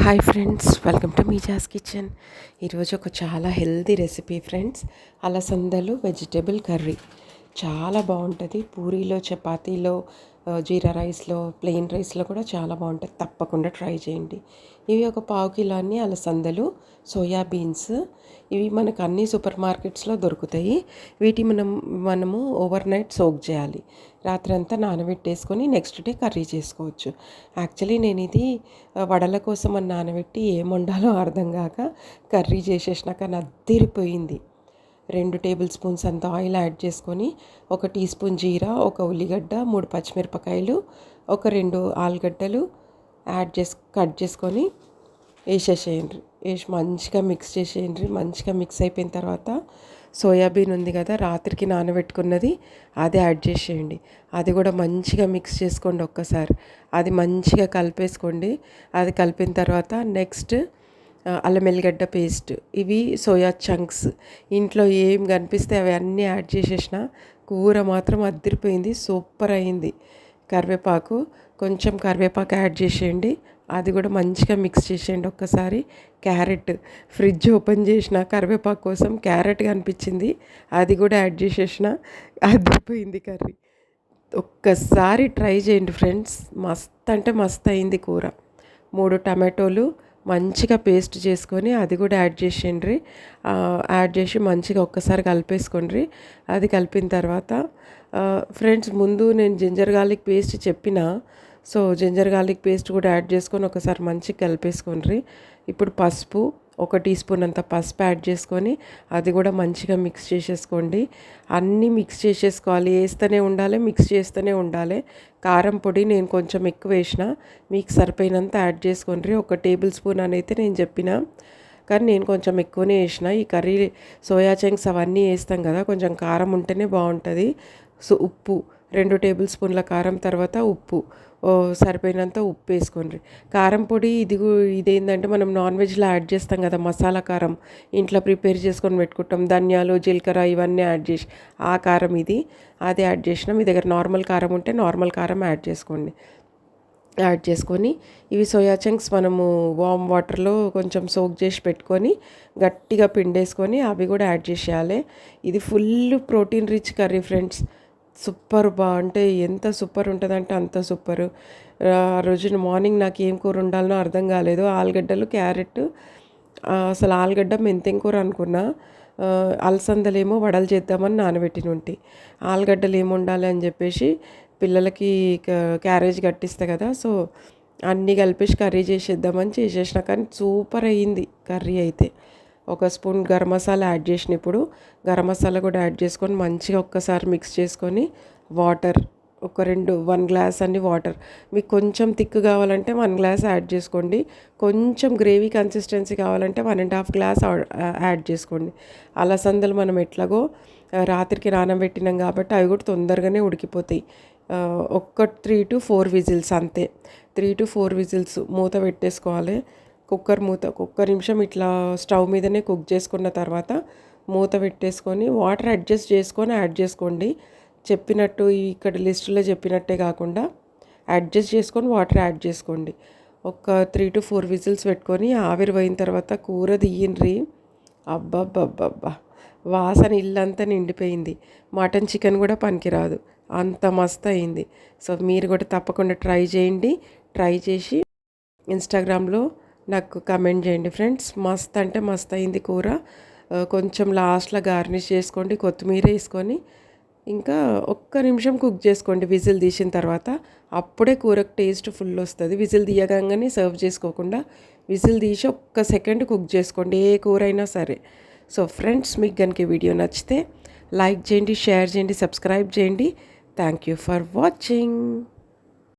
Hi friends welcome to మీజాస్ kitchen ఈరోజు ఒక చాలా హెల్తీ రెసిపీ ఫ్రెండ్స్ అలసందలు వెజిటేబుల్ కర్రీ చాలా బాగుంటుంది. పూరీలో చపాతీలో జీరా రైస్లో ప్లెయిన్ రైస్లో కూడా చాలా బాగుంటుంది తప్పకుండా ట్రై చేయండి. ఇవి ఒక పావు కిలో అన్ని అలసందలు సోయా బీన్స్. ఇవి మనకు అన్ని సూపర్ మార్కెట్స్లో దొరుకుతాయి. వీటి మనం మనము ఓవర్ నైట్ సోక్ చేయాలి. రాత్రి అంతా నానబెట్టేసుకొని నెక్స్ట్ డే కర్రీ చేసుకోవచ్చు. యాక్చువల్లీ నేను ఇది వడల కోసం అని నానబెట్టి ఏం వండాలో అర్థం కాక కర్రీ చేసేసినాక నద్దిరిపోయింది. రెండు టేబుల్ స్పూన్స్ అంత ఆయిల్ యాడ్ చేసుకొని ఒక టీ స్పూన్ జీరా ఒక ఉల్లిగడ్డ మూడు పచ్చిమిరపకాయలు ఒక రెండు ఆలుగడ్డలు యాడ్ చేసి కట్ చేసుకొని వేసేసేయండి. వేసి మంచిగా మిక్స్ చేసేయండి. మంచిగా మిక్స్ అయిపోయిన తర్వాత సోయాబీన్ ఉంది కదా రాత్రికి నానబెట్టుకున్నది అది యాడ్ చేసేయండి. అది కూడా మంచిగా మిక్స్ చేసుకోండి ఒక్కసారి. అది మంచిగా కలిపేసుకోండి. అది కలిపిన తర్వాత నెక్స్ట్ అల్లం ఎల్లిగడ్డ పేస్ట్ ఇవి సోయా చంక్స్. ఇంట్లో ఏం కనిపిస్తే అవి అన్నీ యాడ్ చేసేసిన కూర మాత్రం అద్దరిపోయింది సూపర్ అయింది. కరివేపాకు కొంచెం కరివేపాకు యాడ్ చేసేయండి. అది కూడా మంచిగా మిక్స్ చేసేయండి ఒక్కసారి. క్యారెట్ ఫ్రిడ్జ్ ఓపెన్ చేసిన కరివేపాకు కోసం క్యారెట్ కనిపించింది అది కూడా యాడ్ చేసేసిన అద్దరిపోయింది కర్రీ. ఒక్కసారి ట్రై చేయండి ఫ్రెండ్స్ మస్త్ అంటే మస్త్ అయింది కూర. మూడు టమాటోలు మంచిగా పేస్ట్ చేసుకొని అది కూడా యాడ్ చేసిండ్రి. యాడ్ చేసి మంచిగా ఒక్కసారి కలిపేసుకోండి అది కలిపిన తర్వాత ఫ్రెండ్స్ ముందు నేను జింజర్ గార్లిక్ పేస్ట్ చెప్పిన. సో జింజర్ గార్లిక్ పేస్ట్ కూడా యాడ్ చేసుకొని ఒకసారి మంచిగా కలిపేసుకోండి ఇప్పుడు పసుపు ఒక టీ స్పూన్ అంత పసుపు యాడ్ చేసుకొని అది కూడా మంచిగా మిక్స్ చేసేసుకోండి. అన్నీ మిక్స్ చేసేసుకోవాలి. వేస్తూనే ఉండాలి మిక్స్ చేస్తూనే ఉండాలి. కారం పొడి నేను కొంచెం ఎక్కువ వేసిన మీకు సరిపోయినంత యాడ్ చేసుకోండి. ఒక టేబుల్ స్పూన్ అని అయితే నేను చెప్పిన. కానీ నేను కొంచెం ఎక్కువనే వేసిన. ఈ కర్రీ సోయా చంక్స్ అవన్నీ వేస్తాం కదా కొంచెం కారం ఉంటేనే బాగుంటుంది. సో ఉప్పు రెండు టేబుల్ స్పూన్ల కారం తర్వాత ఉప్పు. సరిపోయినంత ఉప్పు వేసుకోండి కారం పొడి ఇది ఇదేంటంటే మనం నాన్ వెజ్లో యాడ్ చేస్తాం కదా మసాలా కారం ఇంట్లో ప్రిపేర్ చేసుకొని పెట్టుకుంటాం ధనియాలు జీలకర్ర ఇవన్నీ యాడ్ చేసి ఆ కారం ఇది అది యాడ్ చేసినా మీ దగ్గర నార్మల్ కారం ఉంటే నార్మల్ కారం యాడ్ చేసుకోండి. యాడ్ చేసుకొని ఇవి సోయా చంక్స్ మనము వామ్ వాటర్లో కొంచెం సోక్ చేసి పెట్టుకొని గట్టిగా పిండేసుకొని అవి కూడా యాడ్ చేసేయాలి. ఇది full protein rich curry friends. Super బా. అంటే ఎంత సూపర్ ఉంటుందంటే అంత సూపర్. ఆ రోజున మార్నింగ్ నాకు ఏం కూర ఉండాలనో అర్థం కాలేదు. ఆలుగడ్డలు క్యారెట్ అసలు ఆలుగడ్డ మెంతెం కూర అనుకున్నా. అలసందలేమో వడలు చేద్దామని నానబెట్టిన ఉంటి ఆలుగడ్డలు ఏమి ఉండాలి అని చెప్పేసి పిల్లలకి క్యారేజ్ కట్టిస్తా కదా. సో అన్నీ కలిపేసి కర్రీ చేసేద్దామని చేసేసిన. కానీ సూపర్ అయ్యింది కర్రీ అయితే. ఒక స్పూన్ గరం మసాలా యాడ్ చేసిన ఇప్పుడు. గరం మసాలా కూడా యాడ్ చేసుకొని మంచిగా ఒక్కసారి మిక్స్ చేసుకొని వాటర్ ఒక రెండు వన్ గ్లాస్ అన్ని వాటర్ మీకు కొంచెం థిక్ కావాలంటే వన్ గ్లాస్ యాడ్ చేసుకోండి. కొంచెం గ్రేవీ కన్సిస్టెన్సీ కావాలంటే one and half glass add చేసుకోండి. అలసందలు మనం ఎట్లాగో రాత్రికి నానబెట్టినాం కాబట్టి అవి కూడా తొందరగానే ఉడికిపోతాయి. ఒక్క త్రీ టు ఫోర్ విజిల్స్ అంతే. త్రీ టు ఫోర్ విజిల్స్ మూత పెట్టేసుకోవాలి. కుక్కర్ మూత ఒక్క నిమిషం ఇట్లా స్టవ్ మీదనే కుక్ చేసుకున్న తర్వాత మూత పెట్టేసుకొని వాటర్ అడ్జస్ట్ చేసుకొని యాడ్ చేసుకోండి. చెప్పినట్టు ఇక్కడ లిస్టులో చెప్పినట్టే కాకుండా అడ్జస్ట్ చేసుకొని వాటర్ యాడ్ చేసుకోండి. ఒక త్రీ టు ఫోర్ విజిల్స్ పెట్టుకొని ఆవిరి పోయిన తర్వాత కూర దియ్యండ్రి అబ్బబ్బబ్బబ్బా! వాసన ఇల్లంతా నిండిపోయింది. మటన్ చికెన్ కూడా పనికిరాదు. అంత మస్తు అయింది. సో మీరు కూడా తప్పకుండా ట్రై చేయండి. ట్రై చేసి ఇన్స్టాగ్రామ్లో నాకు కమెంట్ చేయండి ఫ్రెండ్స్ మస్త్ అంటే మస్త్ అయింది కూర. కొంచెం లాస్ట్లో గార్నిష్ చేసుకోండి కొత్తిమీర వేసుకొని ఇంకా ఒక్క నిమిషం కుక్ చేసుకోండి విజిల్ తీసిన తర్వాత. అప్పుడే కూరకు టేస్ట్ ఫుల్ వస్తుంది. విజిల్ తీయగానే సర్వ్ చేసుకోకుండా విజిల్ తీసి ఒక్క సెకండ్ కుక్ చేసుకోండి ఏ కూర అయినా సరే. సో ఫ్రెండ్స్ మీకు కనుక వీడియో నచ్చితే లైక్ చేయండి షేర్ చేయండి సబ్స్క్రైబ్ చేయండి. Thank you for watching